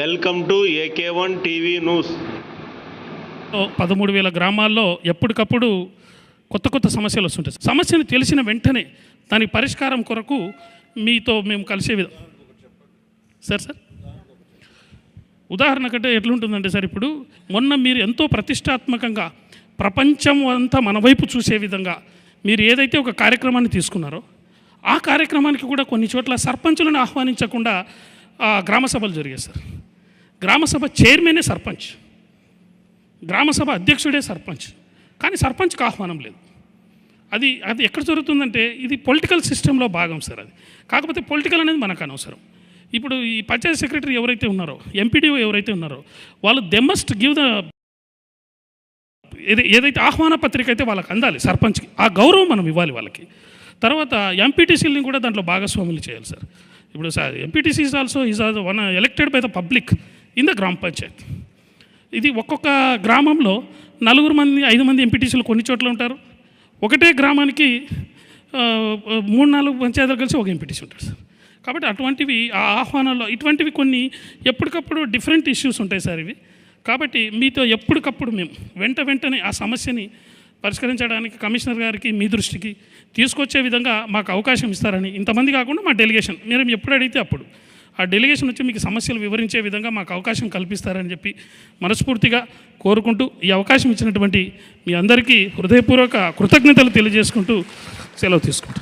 Welcome to AK one TV news. పదమూడు వేల గ్రామాల్లో ఎప్పటికప్పుడు కొత్త కొత్త సమస్యలు వస్తుంటాయి. సమస్యను తెలిసిన వెంటనే దానికి పరిష్కారం కొరకు మీతో మేము కలిసే విధం సార్ సార్? ఉదాహరణకంటే ఎట్లుంటుందంటే సార్ ఇప్పుడు మొన్న మీరు ఎంతో ప్రతిష్టాత్మకంగా ప్రపంచం అంతా మన వైపు చూసే విధంగా మీరు ఏదైతే ఒక కార్యక్రమాన్ని తీసుకున్నారో ఆ కార్యక్రమానికి కూడా కొన్ని చోట్ల సర్పంచులను ఆహ్వానించకుండా గ్రామ సభలు జరిగాయి సార్. గ్రామసభ చైర్మనే సర్పంచ్. గ్రామసభ అధ్యక్షుడే సర్పంచ్. కానీ సర్పంచ్కి ఆహ్వానం లేదు. అది అది ఎక్కడ జరుగుతుందంటే ఇది పొలిటికల్ సిస్టంలో భాగం సార్ అది. కాకపోతే పొలిటికల్ అనేది మనకు అనవసరం. ఇప్పుడు ఈ పంచాయతీ సెక్రటరీ ఎవరైతే ఉన్నారో ఎంపీడీఓ ఎవరైతే ఉన్నారో వాళ్ళు దె మస్ట్ గివ్ ద ఏది ఏదైతే ఆహ్వాన పత్రిక అయితే వాళ్ళకి అందాలి సర్పంచ్కి. ఆ గౌరవం మనం ఇవ్వాలి వాళ్ళకి. తర్వాత ఎంపీటీసీలని కూడా దాంట్లో భాగస్వాములు చేయాలి సార్. ఇప్పుడు sir MPTC is also is all one elected by the public. In the gram panchayat. ఇది ఒక్కొక్క గ్రామంలో నలుగురు మంది ఐదు మంది ఎంపీటీసీలు కొన్ని చోట్ల ఉంటారు. ఒకటే గ్రామానికి మూడు నాలుగు పంచాయతీలు కలిసి ఒక ఎంపీటీసీ ఉంటారు సార్. కాబట్టి అటువంటివి ఆ ఆహ్వానాల్లో ఇటువంటివి కొన్ని ఎప్పటికప్పుడు డిఫరెంట్ ఇష్యూస్ ఉంటాయి సార్ ఇవి. కాబట్టి మీతో ఎప్పటికప్పుడు మేము వెంట వెంటనే ఆ సమస్యని పరిష్కరించడానికి కమిషనర్ గారికి మీ దృష్టికి తీసుకొచ్చే విధంగా మాకు అవకాశం ఇస్తారని ఇంతమంది కాకుండా మా డెలిగేషన్ మీరు ఎప్పుడు అడిగితే అప్పుడు. ఆ డెలిగేషన్ వచ్చి మీకు సమస్యలు వివరించే విధంగా మాకు అవకాశం కల్పిస్తారని చెప్పి మనస్ఫూర్తిగా కోరుకుంటూ ఈ అవకాశం ఇచ్చినటువంటి మీ అందరికీ హృదయపూర్వక కృతజ్ఞతలు తెలియజేసుకుంటూ సెలవు తీసుకుంటాం.